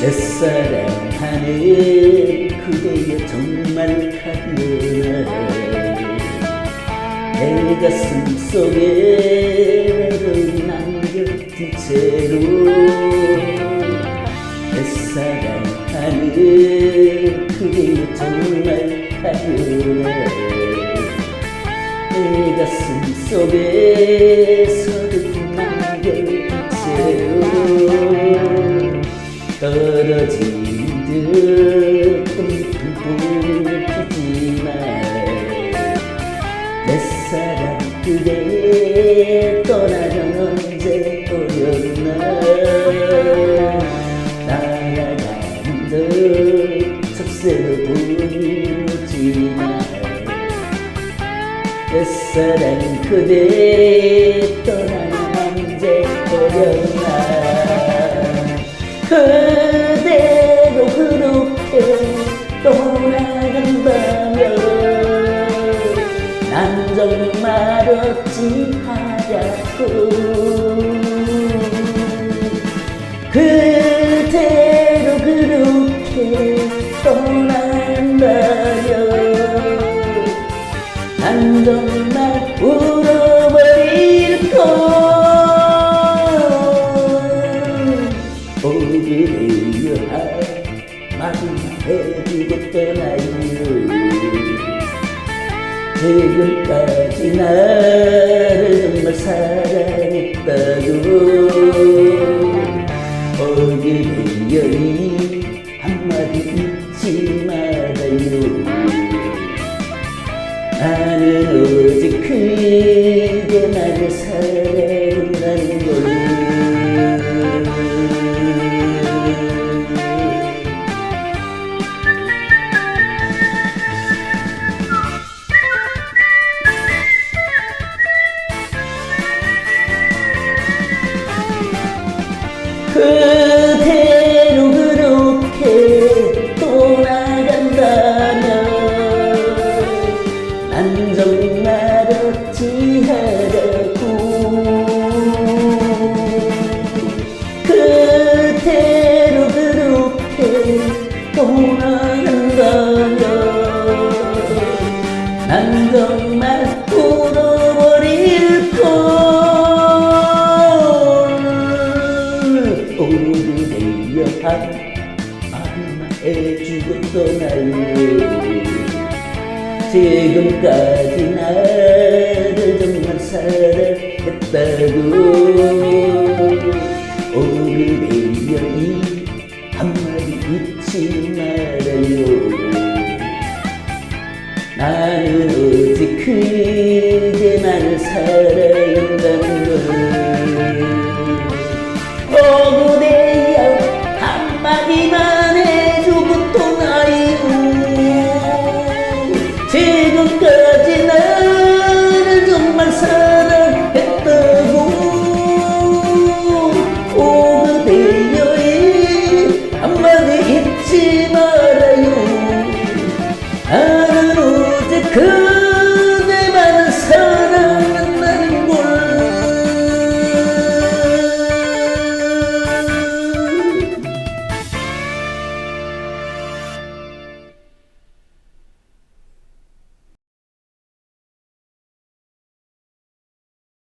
내 사랑하는 그대여 정말 가련하 내 가슴 속에 외로움 남겨둔 채로. 내 사랑하는 그대여 정말 가련하 내 가슴 속에 서득 남겨둔 채로 떨어진 듯 꿈을 피지만 내 사랑 그대 떠나면 언제 오려나? 날아가는 듯 속세로 보이지만 내 사랑 그대 떠나면 언제 오려나 그대로 그렇게 떠나간다면 난 정말 어찌하랴고. 그대로 그렇게 떠난다면 난 정말 해주고 떠나요 지금까지 나 그대로 그렇게 떠나간다면 난 정말 어찌하라고 그대로 그렇게 떠나간다면 난 정말 여한 마음만 해주고 떠나요 지금까지 나를 정말 사랑했다고. 오늘의 여인 한마디 잊지 말